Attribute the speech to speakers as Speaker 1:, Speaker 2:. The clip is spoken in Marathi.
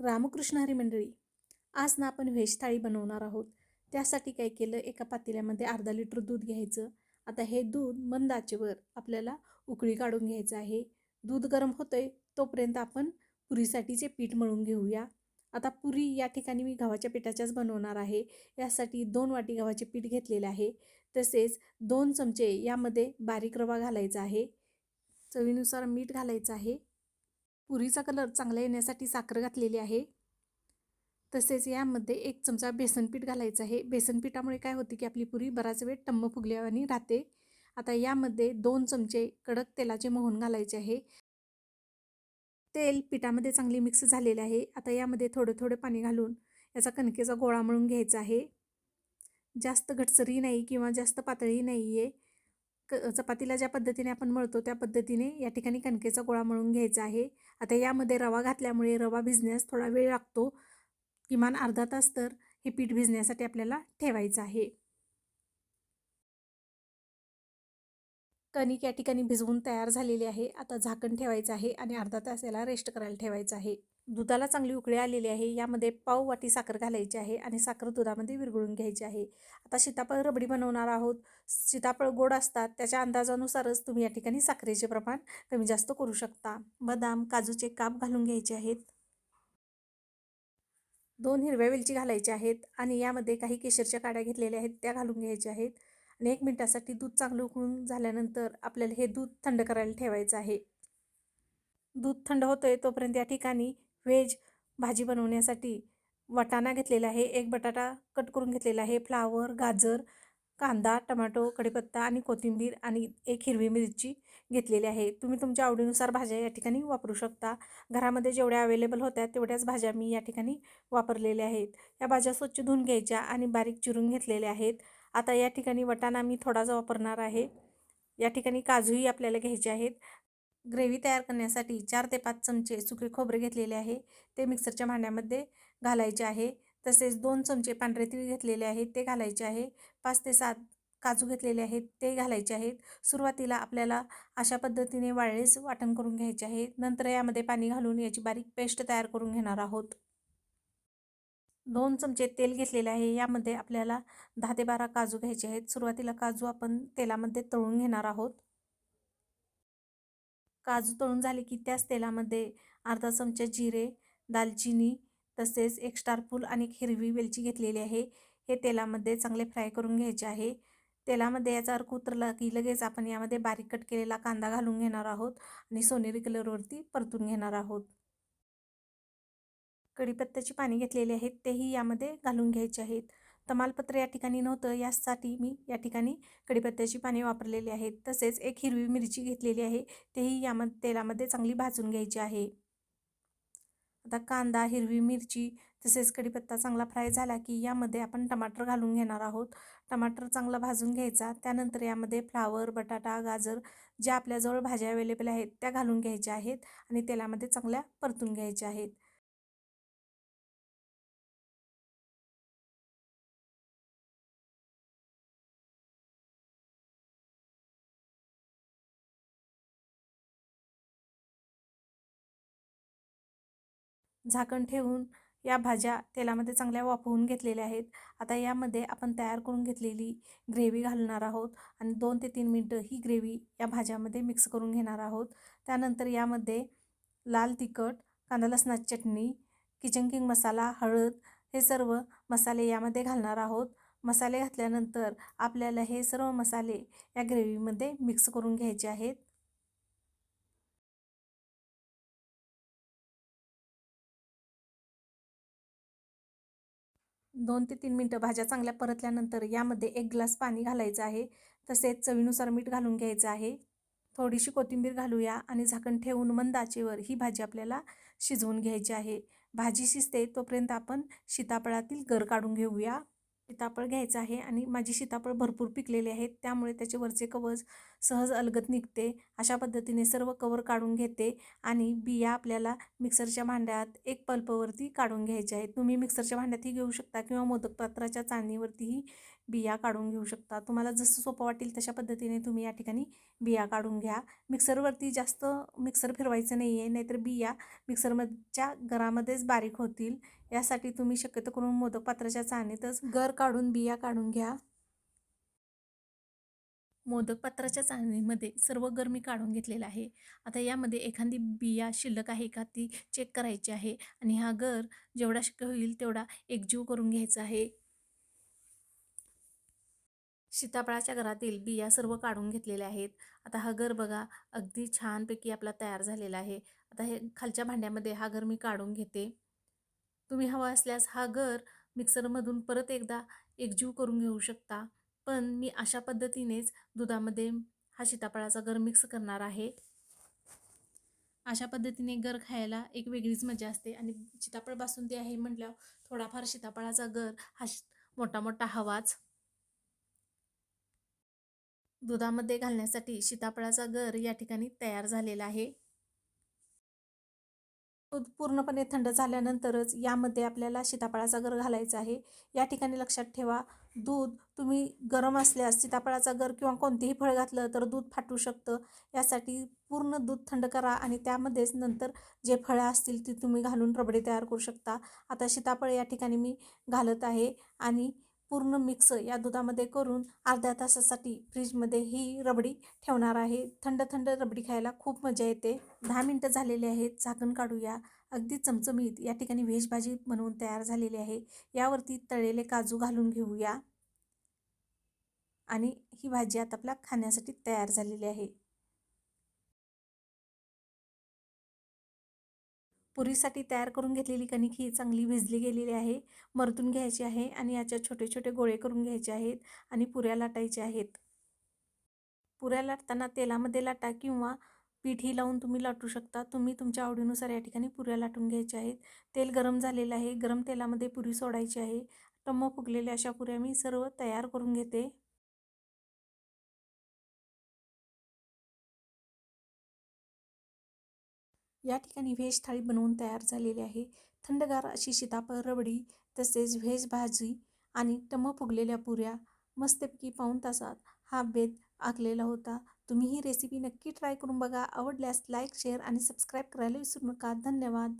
Speaker 1: रामकृष्ण हरी मंडळी आज ना आपण व्हेज थाळी बनवणार आहोत. त्यासाठी काय केलं एका पातेल्यामध्ये अर्धा लिटर दूध घ्यायचं. आता हे दूध मंद आचेवर आपल्याला उकळी काढून घ्यायचं आहे. दूध गरम होतंय तोपर्यंत आपण पुरीसाठीचे पीठ मळून घेऊया. आता पुरी या ठिकाणी मी गव्हाच्या पिठाच्याच बनवणार आहे. यासाठी दोन वाटी गव्हाचे पीठ घेतलेले आहे. तसेच दोन चमचे यामध्ये बारीक रवा घालायचा आहे. चवीनुसार मीठ घालायचं आहे. पुरीचा कलर चांगला येण्यासाठी साखर घातलेली आहे. तसेच यामध्ये एक चमचा बेसनपीठ घालायचं आहे. बेसनपीठामुळे काय होते की आपली पुरी बराच वेळ टम्म फुगल्यावानी राहते. आता यामध्ये दोन चमचे कडक तेलाचे मोहन घालायचे आहे. तेल पिठामध्ये चांगले मिक्स झालेले आहे. आता यामध्ये थोडं थोडं पाणी घालून याचा कणकेचा गोळा मळून घ्यायचा आहे. जास्त घटसरही नाही किंवा जास्त पातळी नाही आहे क चपातीला ज्या पद्धतीने आपण मळतो त्या पद्धतीने या ठिकाणी कणकेचा गोळा मळून घ्यायचा आहे. आता यामध्ये रवा घातल्यामुळे रवा भिजण्यास थोडा वेळ लागतो. किमान अर्धा तास तर हे पीठ भिजण्यासाठी आपल्याला ठेवायचं आहे. कणिक या ठिकाणी भिजवून तयार झालेली आहे. आता झाकण ठेवायचं आहे आणि अर्धा तास याला रेस्ट करायला ठेवायचं आहे. दुधाला चांगली उकळी आलेली आहे. यामध्ये पाव वाटी साखर घालायची आहे आणि साखर दुधामध्ये विरघळून घ्यायची आहे. आता सीताफळ रबडी बनवणार आहोत. सीताफळ गोड असतात. त्याच्या अंदाजानुसारच तुम्ही या ठिकाणी साखरेचे प्रमाण कमी जास्त करू शकता. बदाम काजूचे काप घालून घ्यायचे आहेत. दोन हिरव्या वेलची घालायच्या आहेत आणि यामध्ये काही केशरच्या काड्या घेतलेल्या आहेत. त्या घालून घ्यायच्या आहेत. आणि एक मिनटासाठी दूध चांगलं उकळून झाल्यानंतर आपल्याला हे दूध थंड करायला ठेवायचं आहे. दूध थंड होतं आहे तोपर्यंत या ठिकाणी व्हेज भाजी बनवण्यासाठी वटाणा घेतलेला आहे एक बटाटा कट करून घेतलेला आहे फ्लावर गाजर कांदा टमाटो कढीपत्ता आणि कोथिंबीर आणि एक हिरवी मिरची घेतलेली आहे. तुम्ही तुमच्या आवडीनुसार भाज्या या ठिकाणी वापरू शकता. घरामध्ये जेवढ्या अवेलेबल होत्या तेवढ्याच भाज्या मी या ठिकाणी वापरलेल्या आहेत. या भाज्या स्वच्छ धुवून घ्यायच्या आणि बारीक चिरून घेतलेल्या आहेत. आता या ठिकाणी वटाणा मी थोडासा वापरणार आहे. या ठिकाणी काजूही आपल्याला घ्यायचे आहेत. ग्रेव्ही तयार करण्यासाठी चार ते पाच चमचे सुके खोबरे घेतलेले आहे. ते मिक्सरच्या भांड्यामध्ये घालायचे आहे. तसेच दोन चमचे पांढरे तीळ घेतलेले आहेत ते घालायचे आहे. पाच ते सात काजू घेतलेले आहेत. ते घालायचे आहेत. सुरुवातीला आपल्याला अशा पद्धतीने वाळलेच वाटण करून घ्यायचे आहे. नंतर यामध्ये पाणी घालून याची बारीक पेस्ट तयार करून घेणार आहोत. दोन चमचे तेल घेतलेले आहे. यामध्ये आपल्याला दहा ते बारा काजू घ्यायचे आहेत. सुरुवातीला काजू आपण तेलामध्ये तळून घेणार आहोत. काजू तळून झाले की त्याच तेलामध्ये अर्धा चमचा जिरे दालचिनी तसेच एक स्टारफूल आणि एक हिरवी वेलची घेतलेली आहे. हे तेलामध्ये चांगले फ्राय करून घ्यायचे आहे. तेलामध्ये याचा अर्क उतरला की लगेच आपण यामध्ये बारीक कट केलेला कांदा घालून घेणार आहोत आणि सोनेरी कलरवरती परतून घेणार आहोत. कढीपत्त्याची पाणी घेतलेली आहेत तेही यामध्ये घालून घ्यायचे आहेत. तमालपत्र या ठिकाणी नव्हतं. यासाठी मी या ठिकाणी कढीपत्त्याची पाने वापरलेली आहेत. तसेच एक हिरवी मिरची घेतलेली आहे. तेही यामध्ये तेलामध्ये चांगली भाजून घ्यायची आहे. आता कांदा हिरवी मिरची तसेच कढीपत्ता चांगला फ्राय झाला की यामध्ये आपण टमाटर घालून घेणार आहोत. टमाटर चांगला भाजून घ्यायचा. त्यानंतर यामध्ये फ्लावर बटाटा गाजर ज्या आपल्याजवळ भाज्या अवेलेबल आहेत त्या घालून घ्यायच्या आहेत आणि तेलामध्ये चांगल्या परतून घ्यायच्या आहेत. झाकण ठेवून या भाज्या तेलामध्ये चांगल्या वाफवून घेतलेल्या आहेत. आता यामध्ये आपण तयार करून घेतलेली ग्रेव्ही घालणार आहोत आणि दोन ते तीन मिनटं ही ग्रेव्ही या भाज्यामध्ये मिक्स करून घेणार आहोत. त्यानंतर यामध्ये लाल तिखट कांदा लसणाची चटणी किचन किंग मसाला हळद हे सर्व मसाले यामध्ये घालणार आहोत. मसाले घातल्यानंतर आपल्याला हे सर्व मसाले या ग्रेव्हीमध्ये मिक्स करून घ्यायचे आहेत. दोन ते तीन मिनटं भाज्या चांगल्या परतल्यानंतर यामध्ये एक ग्लास पाणी घालायचं आहे. तसेच चवीनुसार मीठ घालून घ्यायचं आहे. थोडीशी कोथिंबीर घालूया आणि झाकण ठेवून मंद आचेवर ही भाजी आपल्याला शिजवून घ्यायची आहे. भाजी शिजते तोपर्यंत आपण सीताफळातील गर काढून घेऊया. सीताफळ घ्यायचं आहे आणि माझी सीताफळ भरपूर पिकलेली आहेत त्यामुळे त्याचे वरचे कवच सहज अलगत निघते. अशा पद्धतीने सर्व कवर काढून घेते आणि बिया आपल्याला मिक्सरच्या भांड्यात एक पल्पवरती काढून घ्यायच्या आहेत. तुम्ही मिक्सरच्या भांड्यातही घेऊ शकता किंवा मोदक पात्राच्या चाळणीवरतीही बिया काढून घेऊ शकता. तुम्हाला जसं सोपं वाटेल तशा पद्धतीने तुम्ही या ठिकाणी बिया काढून घ्या. मिक्सरवरती जास्त मिक्सर फिरवायचं नाही आहे नाहीतर बिया मिक्सरमधच्या घरामध्येच बारीक होतील. यासाठी तुम्ही शक्यतो करून मोदक पात्राच्या चाळणीतच गर काढून बिया काढून घ्या. मोदक पात्राच्या चाळणीमध्ये सर्व गरमी काढून घेतलेला आहे. आता यामध्ये एखादी बिया शिल्लक आहे का ती चेक करायची आहे आणि हा गर जेवढा शक्य होईल तेवढा एकजीव करून घ्यायचा आहे. सीताफळाच्या घरातील बिया सर्व काढून घेतलेल्या आहेत. आता हा घर बघा अगदी छानपैकी आपला तयार झालेला आहे. आता हे खालच्या भांड्यामध्ये हा घर मी काढून घेते. तुम्ही हवा असल्यास हा घर मिक्सरमधून परत एकदा एकजीव करून घेऊ शकता. पण मी अशा पद्धतीनेच दुधामध्ये हा सीताफळाचा गर मिक्स करणार आहे. अशा पद्धतीने गर खायला एक वेगळीच मजा असते आणि सीताफळ बासुंदी आहे म्हटल्यावर थोडाफार सीताफळाचा गर हा मोठा मोठा हवाच. दुधामध्ये घालण्यासाठी सीताफळाचा गर या ठिकाणी तयार झालेला आहे. दूध पूर्णपणे थंड झाल्यानंतरच यामध्ये आपल्याला सीताफळाचा गर घालायचा आहे. या ठिकाणी लक्षात ठेवा दूध तुम्ही गरम असल्यास सीताफळाचा गर किंवा कोणतेही फळ घातलं तर दूध फाटू शकतं. यासाठी पूर्ण दूध थंड करा आणि त्यामध्येच नंतर जे फळं असतील ती तुम्ही घालून रबडे तयार करू शकता. आता सीताफळ या ठिकाणी मी घालत आहे आणि पूर्ण मिक्स या दुधामध्ये करून अर्ध्या तासासाठी फ्रीजमध्ये ही रबडी ठेवणार आहे. थंड थंड रबडी खायला खूप मजा येते. दहा मिनटं झालेले आहेत. झाकण काढूया. अगदी चमचमीत या ठिकाणी व्हेज भाजी बनवून तयार झालेली आहे. यावरती तळलेले काजू घालून घेऊया. आणि ही भाजी आता आपल्या खाण्यासाठी तयार झालेली आहे. पुरीसाठी तयार करून घेतलेली कणिक ही चांगली भिजली गेलेली आहे. मरतून घ्यायची आहे आणि याच्या छोटे छोटे गोळे करून घ्यायचे आहेत आणि पुऱ्या लाटायच्या आहेत. पुऱ्या लाटताना तेलामध्ये लाटा किंवा पीठही लावून तुम्ही लाटू शकता. तुम्ही तुमच्या आवडीनुसार या ठिकाणी पुऱ्या लाटून घ्यायच्या आहेत. तेल गरम झालेलं आहे. गरम तेलामध्ये पुरी सोडायची आहे. टम्म फुगलेल्या अशा पुऱ्या मी सर्व तयार करून घेते. या ठिकाणी व्हेज थाळी बनवून तयार झालेली आहे. थंडगार अशी सीताफळ रबडी तसेच व्हेज भाजी आणि टम फुगलेल्या पुऱ्या मस्तपैकी पाऊन तासात हा बेत आखलेला होता. तुम्ही ही रेसिपी नक्की ट्राय करून बघा. आवडल्यास लाईक शेअर आणि सबस्क्राईब करायला विसरू नका. धन्यवाद.